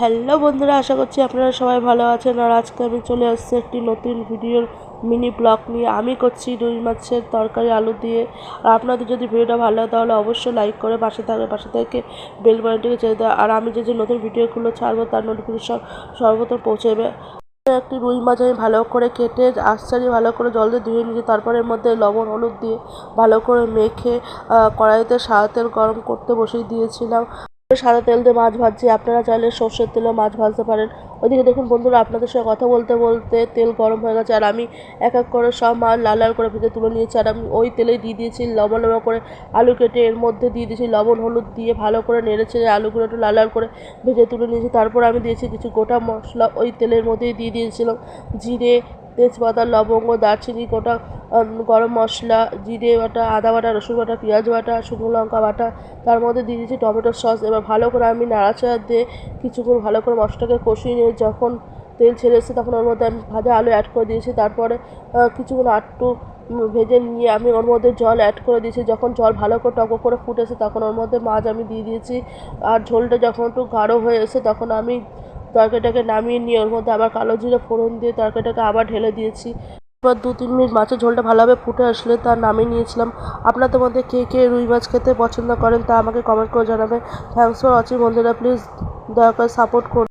Hello বন্ধুরা, আশা করছি আপনারা সবাই ভালো আছেন। আর আজকে আমি চলে আসছি একটি নতুন ভিডিওর মিনি ব্লগ নিয়ে। আমি করছি রুই মাছের তরকারি, আলু দিয়ে। আর আপনাদের যদি ভিডিওটা ভালো লাগে তাহলে অবশ্যই লাইক করে পাশে থাকবে, পাশে থেকে বেল বাটনটিকে চেয়ে দেয় আর আমি যে যে নতুন ভিডিওগুলো ছাড়বো তার নোটিফিকেশন সর্বপ্রথম পৌঁছে যাবে একটি রুই মাছ আমি ভালো করে কেটে আশ্চারি ভালো করে জল দিয়ে ধুয়ে নিয়েছি। তারপরে মধ্যে লবণ, হলুদ দিয়ে ভালো করে মেখে কড়াইতে সাদা তেল গরম করতে বসিয়ে দিয়েছিলাম। সাদা তেল দিয়ে মাছ ভাজছি। আপনারা চাইলে সর্ষের তেলেও মাছ ভাজতে পারেন। ওইদিকে দেখুন বন্ধুরা, আপনাদের সঙ্গে কথা বলতে বলতে তেল গরম হয়ে গেছে, আর আমি এক এক করে সব মাছ লাল লাল করে ভেজে তুলে নিয়েছি, আর আমি ওই তেলেই দিয়ে দিয়েছি লবণ লবণ করে আলু কেটে এর মধ্যে দিয়ে দিয়েছি লবণ, হলুদ দিয়ে ভালো করে নেড়েছে আলুগুলো একটু লাল লাল করে ভেজে তুলে নিয়েছি। তারপর আমি দিয়েছি কিছু গোটা মশলা ওই তেলের মধ্যেই দিয়ে দিয়েছিলাম। জিরে, তেজপাতা, লবঙ্গ, দারচিনি, গোটা গরম মশলা, জিরে বাটা, আদা বাটা, রসুন বাটা, পেঁয়াজ বাটা, শুকনো লঙ্কা বাটা, তার মধ্যে দিয়ে দিয়েছি টমেটো সস। এবার ভালো করে আমি নাড়াচাড়া দিয়ে কিছুক্ষণ ভালো করে মশলাটাকে কষিয়ে নিয়ে যখন তেল ছেড়ে এসেছে তখন ওর মধ্যে আমি ভাজা আলু অ্যাড করে দিয়েছি। তারপরে কিছুক্ষণ আটটু ভেজে নিয়ে আমি ওর মধ্যে জল অ্যাড করে দিয়েছি। যখন জল ভালো করে টক করে ফুটেছে তখন ওর মধ্যে মাছ আমি দিয়ে দিয়েছি। আর ঝোলটা যখন একটু গাঢ় হয়ে এসে তখন আমি তরকারিটাকে নামিয়ে নিয়ে ওর মধ্যে আবার কালো জিরে ফোড়ন দিয়ে তরকারিটাকে আবার ঢেলে দিয়েছি। এবার দু, তিন মিনিট মাছের ঝোলটা ভালোভাবে ফুটে আসলে তা নামিয়ে নিয়েছিলাম। আপনাদের মধ্যে কে কে রুই মাছ খেতে পছন্দ করেন তা আমাকে কমেন্ট করে জানাবে। থ্যাংকস ফর ওয়াচিং বন্ধুরা প্লিজ দয়া করে সাপোর্ট করুন।